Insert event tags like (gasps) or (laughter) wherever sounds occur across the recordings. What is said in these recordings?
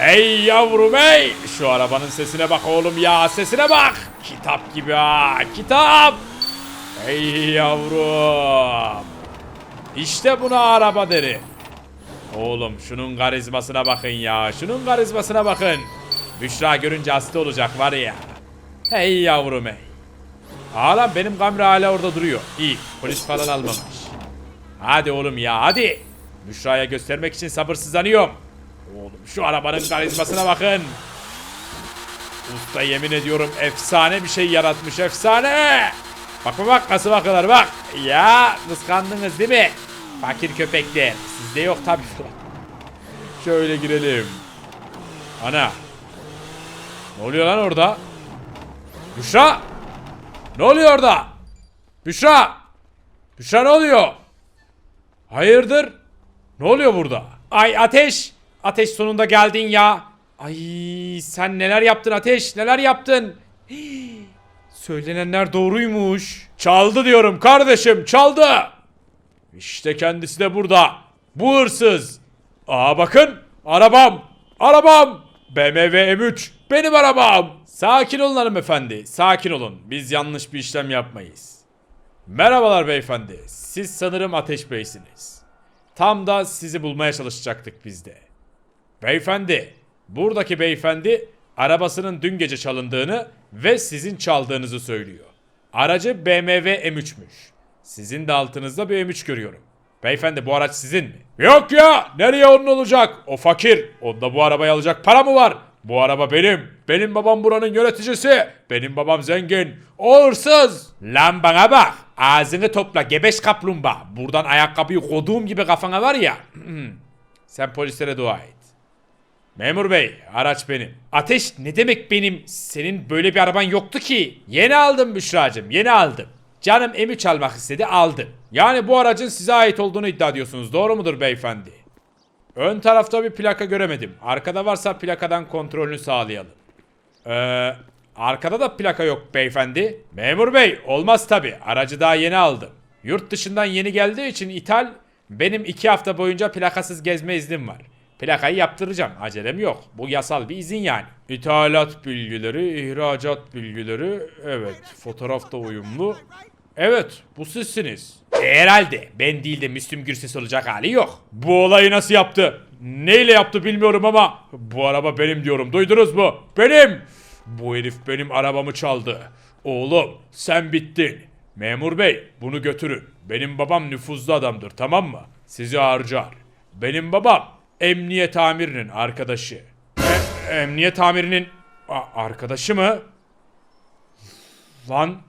Hey yavrum hey! Şu arabanın sesine bak oğlum ya sesine bak! Kitap gibi ha kitap! Hey yavrum! İşte buna araba derim. Oğlum şunun karizmasına bakın ya şunun karizmasına bakın. Büşra görünce hasta olacak var ya. Hey yavrum hey. Ağlam benim kamera hala orada duruyor. İyi polis falan almamış. Hadi oğlum ya hadi. Büşra'ya göstermek için sabırsızlanıyorum. Oğlum şu arabanın karizmasına bakın. Usta yemin ediyorum efsane bir şey yaratmış efsane. Bak bak nasıl bakıyorlar bak. Ya kıskandınız değil mi? Fakir köpekler. Sizde yok tabii. (laughs) Şöyle girelim. Ana. Ne oluyor lan orada? Büşra. Ne oluyor orada? Büşra. Büşra ne oluyor? Hayırdır? Ne oluyor burada? Ay Ateş! Ateş sonunda geldin ya. Ay sen neler yaptın Ateş? Neler yaptın? (gasps) Söylenenler doğruymuş. Çaldı diyorum kardeşim çaldı. İşte kendisi de burada. Bu hırsız. Aa bakın arabam. Arabam. BMW M3. Benim arabam. Sakin olun hanımefendi. Sakin olun. Biz yanlış bir işlem yapmayız. Merhabalar beyefendi. Siz sanırım Ateş Bey'siniz. Tam da sizi bulmaya çalışacaktık biz de. Beyefendi, buradaki beyefendi arabasının dün gece çalındığını ve sizin çaldığınızı söylüyor. Aracı BMW M3'müş. Sizin de altınızda bir M3 görüyorum. Beyefendi bu araç sizin mi? Yok ya, nereye onun olacak? O fakir. Onda bu arabayı alacak para mı var? Bu araba benim. Benim babam buranın yöneticisi. Benim babam zengin. O hırsız. Lan bana bak. Ağzını topla gebeş kaplumbağa. Buradan ayakkabıyı koduğum gibi kafana var ya. (clears throat) Sen polislere dua et. Memur bey, araç benim. Ateş ne demek benim? Senin böyle bir araban yoktu ki. Yeni aldım Büşra'cığım, yeni aldım. Canım M3 almak istedi, aldım. Yani bu aracın size ait olduğunu iddia ediyorsunuz. Doğru mudur beyefendi? Ön tarafta bir plaka göremedim. Arkada varsa plakadan kontrolünü sağlayalım. Ee, arkada da plaka yok beyefendi. Memur bey, olmaz tabi. Aracı daha yeni aldım. Yurt dışından yeni geldiği için ithal, benim iki hafta boyunca plakasız gezme iznim var. Plakayı yaptıracağım. Acelem yok. Bu yasal bir izin yani. İthalat bilgileri, ihracat bilgileri. Evet. Fotoğrafta uyumlu. Evet. Bu sizsiniz. E, herhalde. Ben değil de Müslüm Gürses olacak hali yok. Bu olayı nasıl yaptı? Neyle yaptı bilmiyorum ama bu araba benim diyorum. Duydunuz mu? Benim. Bu herif benim arabamı çaldı. Oğlum sen bittin. Memur bey bunu götürün. Benim babam nüfuzlu adamdır tamam mı? Sizi harcar. Benim babam emniyet amirinin arkadaşı. E- emniyet amirinin A- arkadaşı mı? Lan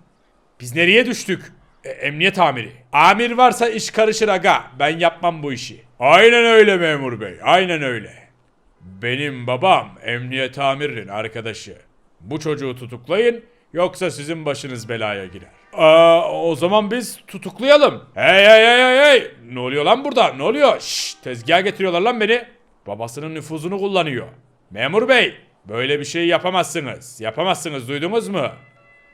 biz nereye düştük? E, emniyet amiri. Amir varsa iş karışır aga. Ben yapmam bu işi. Aynen öyle memur bey. Aynen öyle. Benim babam emniyet amirinin arkadaşı. Bu çocuğu tutuklayın yoksa sizin başınız belaya girer. Aa, o zaman biz tutuklayalım. Hey hey hey hey hey. Ne oluyor lan burada? Ne oluyor? Şşş tezgah getiriyorlar lan beni. Babasının nüfuzunu kullanıyor. Memur bey böyle bir şey yapamazsınız. Yapamazsınız duydunuz mu?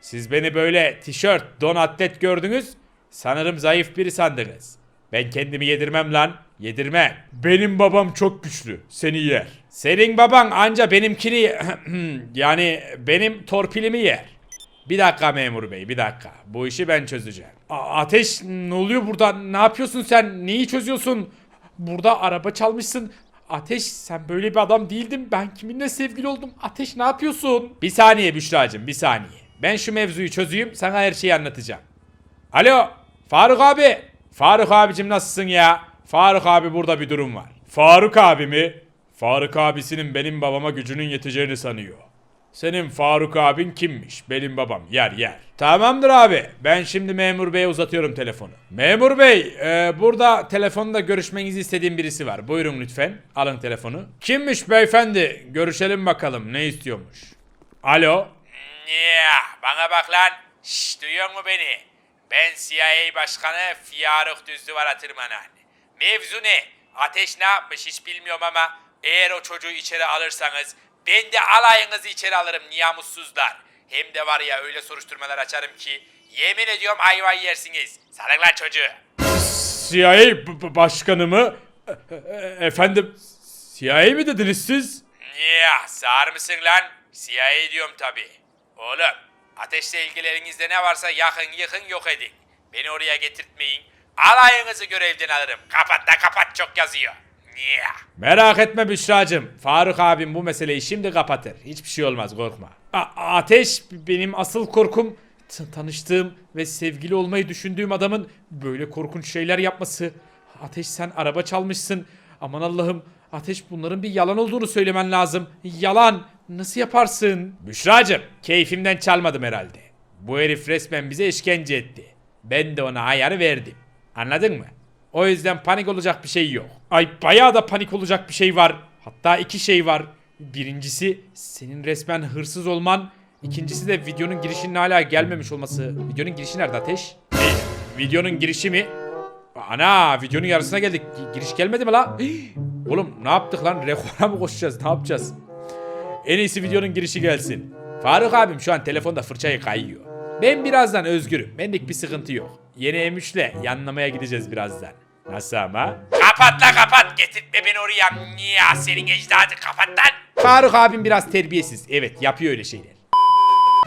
Siz beni böyle tişört, don atlet gördünüz. Sanırım zayıf biri sandınız. Ben kendimi yedirmem lan. Yedirmem. Benim babam çok güçlü. Seni yer. Senin baban anca benimkini (clears throat) yani benim torpilimi yer. Bir dakika memur bey bir dakika. Bu işi ben çözeceğim. A- Ateş ne oluyor burada? Ne yapıyorsun sen? Neyi çözüyorsun? Burada araba çalmışsın. Ateş sen böyle bir adam değildin. Ben kiminle sevgili oldum? Ateş ne yapıyorsun? Bir saniye Büşra'cığım bir saniye. Ben şu mevzuyu çözeyim sana her şeyi anlatacağım. Alo Faruk abi. Faruk abicim nasılsın ya? Faruk abi burada bir durum var. Faruk abi mi? Faruk abisinin benim babama gücünün yeteceğini sanıyor. Senin Faruk abin kimmiş? Benim babam. Yer yer. Tamamdır abi. Ben şimdi memur beye uzatıyorum telefonu. Memur bey, e, burada telefonda görüşmenizi istediğim birisi var. Buyurun lütfen. Alın telefonu. Kimmiş beyefendi? Görüşelim bakalım. Ne istiyormuş? Alo. Ya, bana bak lan. Şşş duyuyor mu beni? Ben CIA Başkanı Faruk Düzdüvar'a tırmanan. Mevzu ne? Ateş ne yapmış hiç bilmiyorum ama eğer o çocuğu içeri alırsanız ben de alayınızı içeri alırım niyamussuzlar. Hem de var ya öyle soruşturmalar açarım ki yemin ediyorum ayvayı yersiniz. Salın lan çocuğu. CIA başkanı mı? efendim CIA mi dediniz siz? niye? Sağır mısın lan? CIA diyorum tabi. Oğlum ateşle ilgili elinizde ne varsa yakın yıkın yok edin. Beni oraya getirtmeyin. Alayınızı görevden alırım. Kapat da kapat çok yazıyor. Merak etme Büşra'cığım. Faruk abim bu meseleyi şimdi kapatır. Hiçbir şey olmaz korkma. A- ateş benim asıl korkum tanıştığım ve sevgili olmayı düşündüğüm adamın böyle korkunç şeyler yapması. Ateş sen araba çalmışsın. Aman Allah'ım Ateş bunların bir yalan olduğunu söylemen lazım. Yalan. Nasıl yaparsın? Büşra'cığım keyfimden çalmadım herhalde. Bu herif resmen bize işkence etti. Ben de ona ayarı verdim. Anladın mı? O yüzden panik olacak bir şey yok. Ay bayağı da panik olacak bir şey var. Hatta iki şey var. Birincisi senin resmen hırsız olman. İkincisi de videonun girişinin hala gelmemiş olması. Videonun girişi nerede Ateş? E, videonun girişi mi? Ana videonun yarısına geldik. Gi- Giriş gelmedi mi la? Hii! (gasps) Oğlum ne yaptık lan? Rekora mı koşacağız? Ne yapacağız? En iyisi videonun girişi gelsin. Faruk abim şu an telefonda fırçayı kayıyor. Ben birazdan özgürüm. Benlik bir sıkıntı yok. Yeni M3'le yanlamaya gideceğiz birazdan. Nasıl ama? Kapat la kapat. Getirtme beni oraya. Niye senin ecdadı kapat lan. Faruk abim biraz terbiyesiz. Evet yapıyor öyle şeyler.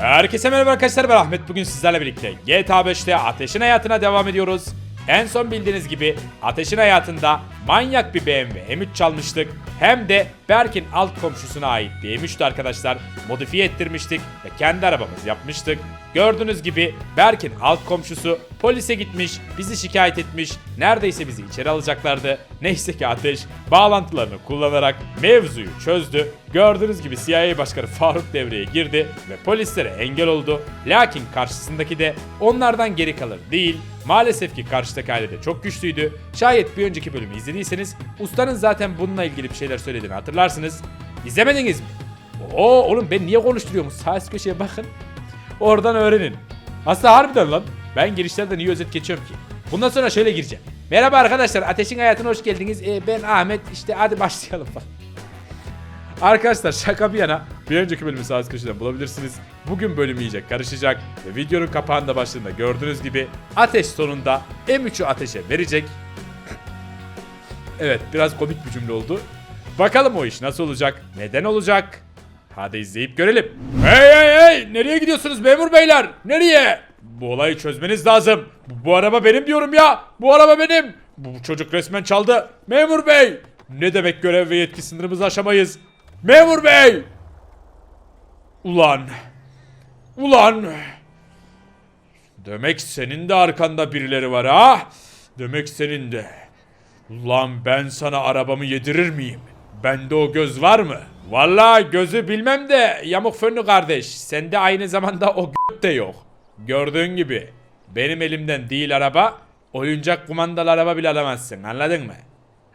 Herkese merhaba arkadaşlar ben Ahmet bugün sizlerle birlikte GTA 5'te Ateş'in hayatına devam ediyoruz. En son bildiğiniz gibi Ateş'in hayatında manyak bir BMW M3 çalmıştık. Hem de Berk'in alt komşusuna ait M3'tü arkadaşlar. Modifiye ettirmiştik ve kendi arabamız yapmıştık. Gördüğünüz gibi Berk'in alt komşusu polise gitmiş, bizi şikayet etmiş. Neredeyse bizi içeri alacaklardı. (laughs) Neyse ki Ateş bağlantılarını kullanarak mevzuyu çözdü. Gördüğünüz gibi CIA Başkanı Faruk devreye girdi ve polislere engel oldu. Lakin karşısındaki de onlardan geri kalır değil. Maalesef ki karşıdaki aile de çok güçlüydü. Şayet bir önceki bölümü izlediyseniz ustanın zaten bununla ilgili bir şeyler söylediğini hatırlarsınız. İzlemediniz mi? Oo oğlum ben niye konuşturuyorum? Sağ üst köşeye bakın. Oradan öğrenin. Aslında harbiden lan. Ben girişlerden iyi özet geçiyorum ki. Bundan sonra şöyle gireceğim. Merhaba arkadaşlar. Ateşin hayatına hoş geldiniz. Ee, ben Ahmet. İşte hadi başlayalım bak. Arkadaşlar şaka bir yana bir önceki bölümü sağ üst köşeden bulabilirsiniz. Bugün bölüm iyice karışacak ve videonun kapağında başlığında gördüğünüz gibi Ateş sonunda M3'ü Ateş'e verecek. evet biraz komik bir cümle oldu. Bakalım o iş nasıl olacak, neden olacak? Hadi izleyip görelim. Hey hey hey! Nereye gidiyorsunuz memur beyler? Nereye? Bu olayı çözmeniz lazım. Bu, bu araba benim diyorum ya. Bu araba benim. Bu çocuk resmen çaldı. Memur bey! Ne demek görev ve yetki sınırımızı aşamayız? Memur bey! Ulan. Ulan. Demek senin de arkanda birileri var ha? Demek senin de. Ulan ben sana arabamı yedirir miyim? Bende o göz var mı? Vallahi gözü bilmem de yamuk fönlü kardeş. Sende aynı zamanda o göt de yok. Gördüğün gibi benim elimden değil araba, oyuncak kumandalı araba bile alamazsın anladın mı?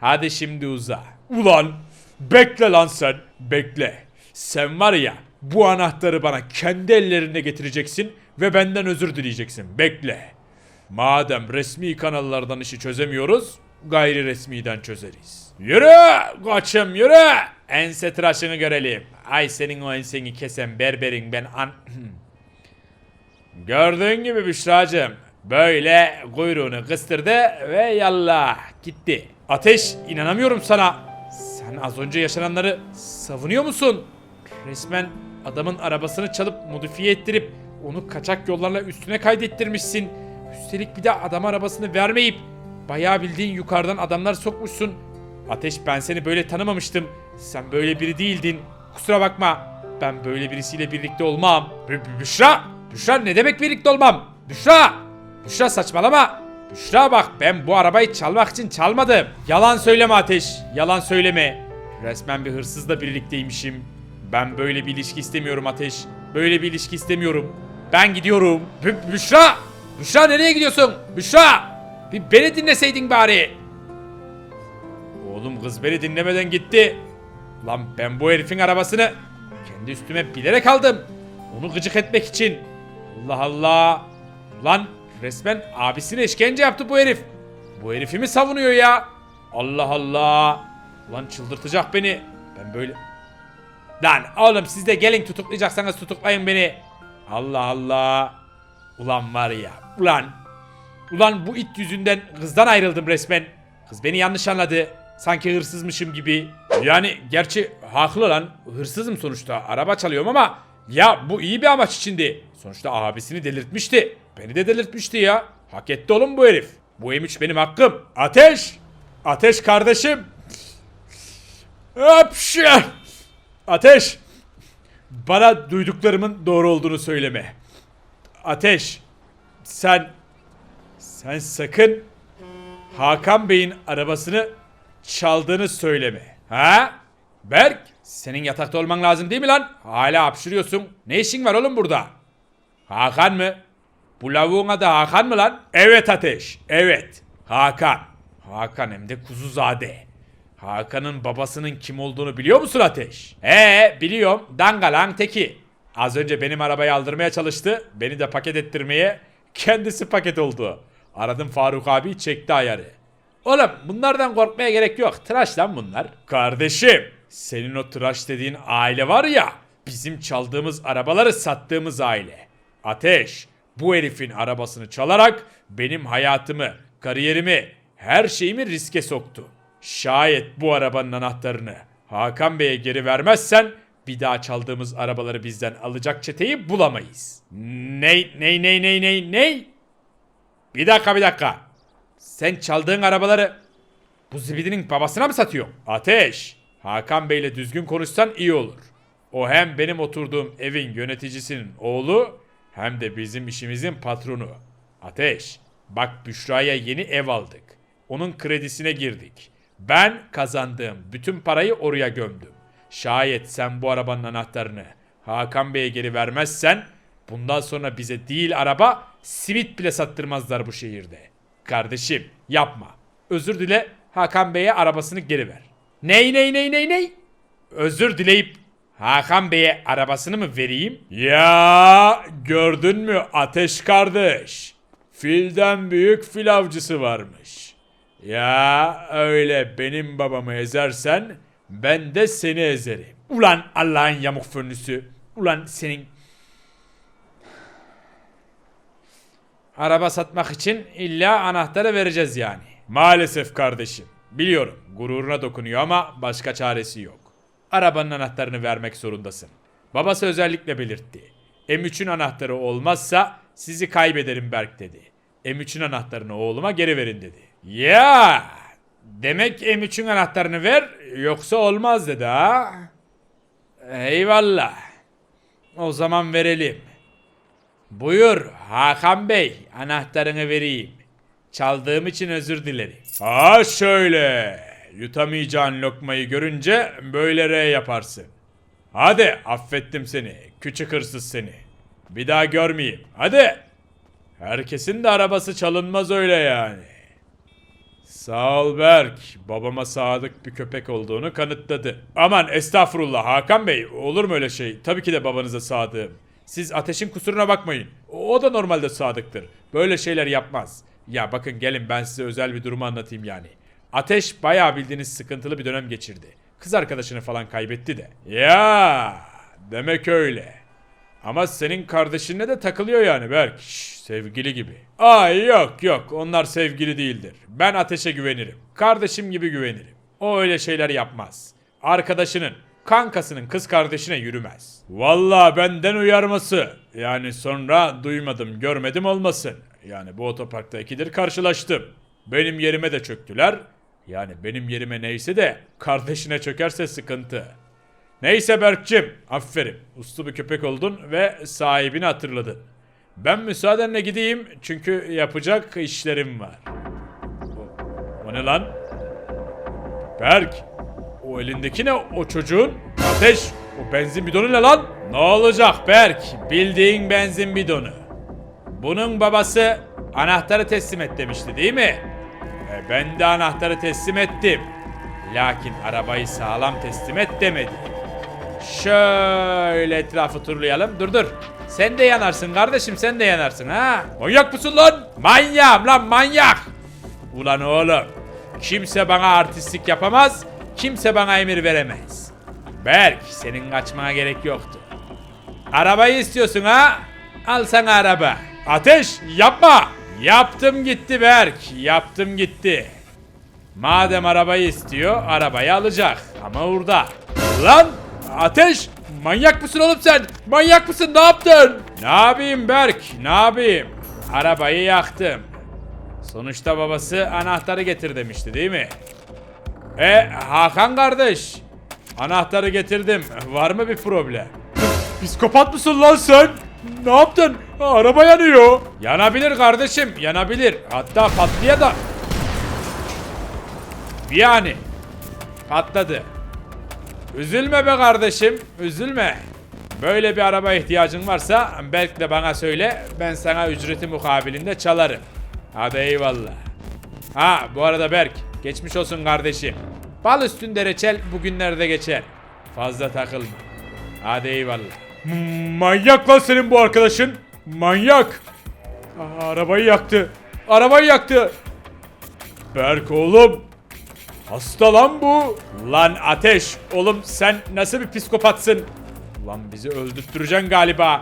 Hadi şimdi uza. Ulan bekle lan sen bekle. Sen var ya bu anahtarı bana kendi ellerine getireceksin ve benden özür dileyeceksin. Bekle. Madem resmi kanallardan işi çözemiyoruz, gayri resmiden çözeriz. Yürü koçum yürü. Ense tıraşını görelim. Ay senin o enseni kesen berberin ben an... (clears throat) Gördüğün gibi Büşra'cığım. Böyle kuyruğunu kıstırdı ve yallah gitti. Ateş inanamıyorum sana. Sen az önce yaşananları savunuyor musun? Resmen adamın arabasını çalıp modifiye ettirip onu kaçak yollarla üstüne kaydettirmişsin. Üstelik bir de adam arabasını vermeyip bayağı bildiğin yukarıdan adamlar sokmuşsun. Ateş ben seni böyle tanımamıştım. Sen böyle biri değildin. Kusura bakma. Ben böyle birisiyle birlikte olmam. B- B- Büşra! Büşra ne demek birlikte olmam? Büşra! Büşra saçmalama. Büşra bak ben bu arabayı çalmak için çalmadım. Yalan söyleme Ateş. Yalan söyleme. Resmen bir hırsızla birlikteymişim. Ben böyle bir ilişki istemiyorum Ateş. Böyle bir ilişki istemiyorum. Ben gidiyorum. B- Büşra! Büşra nereye gidiyorsun? Büşra! Bir beni dinleseydin bari. Oğlum kız beni dinlemeden gitti. Lan ben bu herifin arabasını kendi üstüme bilerek aldım. Onu gıcık etmek için. Allah Allah. Lan resmen abisine işkence yaptı bu herif. Bu herifi mi savunuyor ya? Allah Allah. Lan çıldırtacak beni. Ben böyle... Lan oğlum siz de gelin tutuklayacaksanız tutuklayın beni. Allah Allah. Ulan var ya. Ulan. Ulan bu it yüzünden kızdan ayrıldım resmen. Kız beni yanlış anladı. Sanki hırsızmışım gibi. Yani gerçi haklı lan. Hırsızım sonuçta. Araba çalıyorum ama ya bu iyi bir amaç içindi. Sonuçta abisini delirtmişti. Beni de delirtmişti ya. Hak etti oğlum bu herif. Bu M3 benim hakkım. Ateş! Ateş kardeşim! Hapşa! Ateş! Bana duyduklarımın doğru olduğunu söyleme. Ateş! Sen... Sen sakın Hakan Bey'in arabasını çaldığını söyleme. Ha? Berk, senin yatakta olman lazım değil mi lan? Hala hapşırıyorsun. Ne işin var oğlum burada? Hakan mı? Bu lavuğun adı Hakan mı lan? Evet Ateş, evet. Hakan. Hakan hem de Kuzuzade. Hakan'ın babasının kim olduğunu biliyor musun Ateş? Ee biliyorum. Dangalan teki. Az önce benim arabayı aldırmaya çalıştı. Beni de paket ettirmeye. Kendisi paket oldu. Aradım Faruk abi çekti ayarı. Oğlum bunlardan korkmaya gerek yok. Tıraş lan bunlar. Kardeşim senin o tıraş dediğin aile var ya bizim çaldığımız arabaları sattığımız aile. Ateş bu herifin arabasını çalarak benim hayatımı, kariyerimi, her şeyimi riske soktu. Şayet bu arabanın anahtarını Hakan Bey'e geri vermezsen bir daha çaldığımız arabaları bizden alacak çeteyi bulamayız. Ney ney ney ney ney ney? Bir dakika bir dakika. Sen çaldığın arabaları bu zibidinin babasına mı satıyorsun? Ateş. Hakan Bey'le düzgün konuşsan iyi olur. O hem benim oturduğum evin yöneticisinin oğlu hem de bizim işimizin patronu. Ateş. Bak Büşra'ya yeni ev aldık. Onun kredisine girdik. Ben kazandığım bütün parayı oraya gömdüm. Şayet sen bu arabanın anahtarını Hakan Bey'e geri vermezsen bundan sonra bize değil araba simit bile sattırmazlar bu şehirde. Kardeşim yapma. Özür dile Hakan Bey'e arabasını geri ver. Ney ney ney ney ney? Özür dileyip Hakan Bey'e arabasını mı vereyim? Ya gördün mü ateş kardeş? Filden büyük fil avcısı varmış. Ya öyle benim babamı ezersen ben de seni ezerim. Ulan Allah'ın yamuk fönlüsü. Ulan senin... Araba satmak için illa anahtarı vereceğiz yani. Maalesef kardeşim. Biliyorum gururuna dokunuyor ama başka çaresi yok. Arabanın anahtarını vermek zorundasın. Babası özellikle belirtti. M3'ün anahtarı olmazsa sizi kaybederim Berk dedi. M3'ün anahtarını oğluma geri verin dedi. Ya demek M3'ün anahtarını ver yoksa olmaz dedi ha. Eyvallah. O zaman verelim. Buyur Hakan Bey anahtarını vereyim. Çaldığım için özür dilerim. Ha şöyle. Yutamayacağın lokmayı görünce böyle R yaparsın. Hadi affettim seni. Küçük hırsız seni. Bir daha görmeyeyim. Hadi. Herkesin de arabası çalınmaz öyle yani. Sağ ol Berk. Babama sadık bir köpek olduğunu kanıtladı. Aman estağfurullah Hakan Bey. Olur mu öyle şey? Tabii ki de babanıza sadığım. Siz ateşin kusuruna bakmayın. O da normalde sadıktır. Böyle şeyler yapmaz. Ya bakın gelin ben size özel bir durumu anlatayım yani. Ateş bayağı bildiğiniz sıkıntılı bir dönem geçirdi. Kız arkadaşını falan kaybetti de. Ya demek öyle. Ama senin kardeşinle de takılıyor yani Berk. Şş, sevgili gibi. Ay yok yok onlar sevgili değildir. Ben ateşe güvenirim. Kardeşim gibi güvenirim. O öyle şeyler yapmaz. Arkadaşının, kankasının kız kardeşine yürümez. Vallahi benden uyarması. Yani sonra duymadım görmedim olmasın. Yani bu otoparkta ikidir karşılaştım. Benim yerime de çöktüler. Yani benim yerime neyse de kardeşine çökerse sıkıntı. Neyse Berk'cim aferin. Uslu bir köpek oldun ve sahibini hatırladın. Ben müsaadenle gideyim çünkü yapacak işlerim var. O, o ne lan? Berk. O elindeki ne o çocuğun? Ateş. O benzin bidonu ne lan? Ne olacak Berk? Bildiğin benzin bidonu. Bunun babası anahtarı teslim et demişti değil mi? E ben de anahtarı teslim ettim. Lakin arabayı sağlam teslim et demedi. Şöyle etrafı turlayalım. Dur dur. Sen de yanarsın kardeşim sen de yanarsın ha. Manyak mısın lan? Manyağım lan manyak. Ulan oğlum. Kimse bana artistlik yapamaz. Kimse bana emir veremez. Berk senin kaçmana gerek yoktu. Arabayı istiyorsun ha? Al sana araba. Ateş yapma. Yaptım gitti Berk. Yaptım gitti. Madem arabayı istiyor, arabayı alacak. Ama orada. Lan ateş! Manyak mısın oğlum sen? Manyak mısın? Ne yaptın? Ne yapayım Berk? Ne yapayım? Arabayı yaktım. Sonuçta babası anahtarı getir demişti değil mi? E Hakan kardeş. Anahtarı getirdim. Var mı bir problem? Psikopat mısın lan sen? Ne yaptın? Araba yanıyor. Yanabilir kardeşim, yanabilir. Hatta patlaya da... Yani. Patladı. Üzülme be kardeşim, üzülme. Böyle bir araba ihtiyacın varsa belki de bana söyle. Ben sana ücreti mukabilinde çalarım. Hadi eyvallah. Ha bu arada Berk, geçmiş olsun kardeşim. Bal üstünde reçel bugünlerde geçer. Fazla takılma. Hadi eyvallah. manyak lan senin bu arkadaşın. Manyak. Aa, arabayı yaktı. Arabayı yaktı. Berk oğlum. Hasta lan bu. Lan ateş. Oğlum sen nasıl bir psikopatsın? Lan bizi öldürttüreceksin galiba.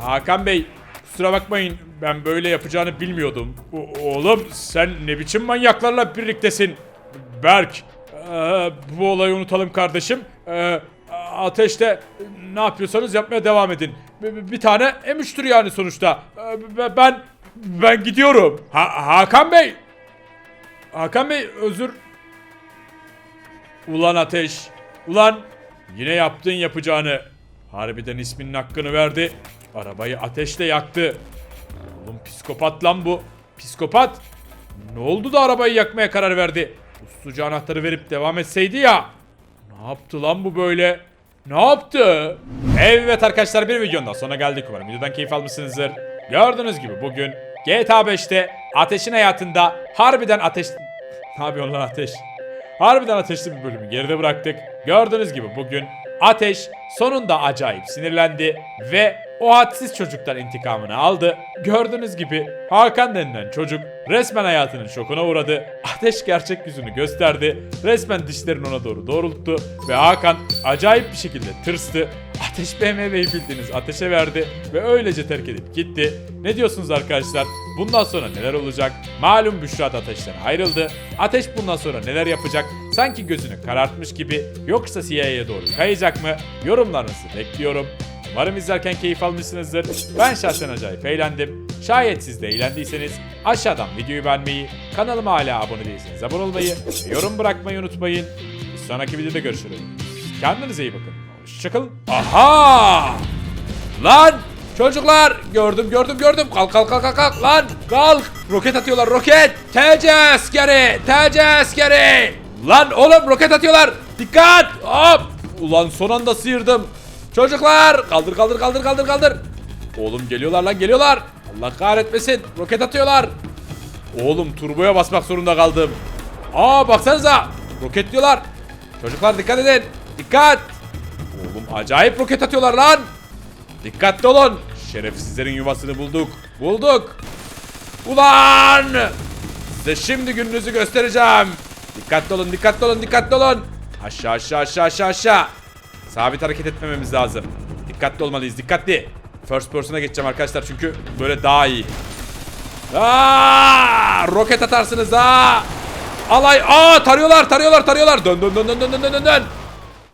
Hakan Bey kusura bakmayın ben böyle yapacağını bilmiyordum. O- oğlum sen ne biçim manyaklarla birliktesin? Berk ee, bu olayı unutalım kardeşim. Ee, ateşte ne yapıyorsanız yapmaya devam edin. Bir, bir tane M3'tür yani sonuçta. Ee, ben ben gidiyorum. Ha- Hakan Bey. Hakan Bey özür Ulan ateş. Ulan yine yaptın yapacağını. Harbiden isminin hakkını verdi. Arabayı ateşle yaktı. Oğlum psikopat lan bu. Psikopat. Ne oldu da arabayı yakmaya karar verdi? Usluca anahtarı verip devam etseydi ya. Ne yaptı lan bu böyle? Ne yaptı? Evet arkadaşlar bir videonun daha sonuna geldik umarım. Videodan keyif almışsınızdır. Gördüğünüz gibi bugün GTA 5'te Ateş'in hayatında harbiden ateş... (laughs) Ne yapıyorsun lan Ateş? Harbiden ateşli bir bölümü geride bıraktık. Gördüğünüz gibi bugün Ateş sonunda acayip sinirlendi ve o hadsiz çocuktan intikamını aldı. Gördüğünüz gibi Hakan denilen çocuk resmen hayatının şokuna uğradı. Ateş gerçek yüzünü gösterdi. Resmen dişlerini ona doğru doğrulttu ve Hakan acayip bir şekilde tırstı. Ateş BMW'yi bildiğiniz ateşe verdi ve öylece terk edip gitti. Ne diyorsunuz arkadaşlar? Bundan sonra neler olacak? Malum Büşra da ateşten ayrıldı. Ateş bundan sonra neler yapacak? Sanki gözünü karartmış gibi yoksa CIA'ya doğru kayacak mı? Yorumlarınızı bekliyorum. Umarım izlerken keyif almışsınızdır. Ben şahsen acayip eğlendim. Şayet siz de eğlendiyseniz aşağıdan videoyu beğenmeyi, kanalıma hala abone değilseniz abone olmayı yorum bırakmayı unutmayın. Bir sonraki videoda görüşürüz. Kendinize iyi bakın. Hoşçakalın. Aha! Lan! Çocuklar! Gördüm gördüm gördüm. Kalk kalk kalk kalk lan! Kalk! Roket atıyorlar roket! TC askeri! TC askeri! Lan oğlum roket atıyorlar! Dikkat! Hop! Ulan son anda sıyırdım. Çocuklar! Kaldır kaldır kaldır kaldır kaldır. Oğlum geliyorlar lan geliyorlar. Allah kahretmesin. Roket atıyorlar. Oğlum turboya basmak zorunda kaldım. Aa baksanıza. Roket diyorlar. Çocuklar dikkat edin. Dikkat. Oğlum acayip roket atıyorlar lan. Dikkatli olun. Şerefsizlerin yuvasını bulduk. Bulduk. Ulan! Size şimdi gününüzü göstereceğim. Dikkatli olun, dikkatli olun, dikkatli olun. Aşağı, aşağı, aşağı, aşağı, aşağı. Sabit hareket etmememiz lazım. Dikkatli olmalıyız, dikkatli. First person'a geçeceğim arkadaşlar çünkü böyle daha iyi. Aa! Roket atarsınız ha. Alay. Aa tarıyorlar, tarıyorlar, tarıyorlar. Dön dön dön dön dön dön dön.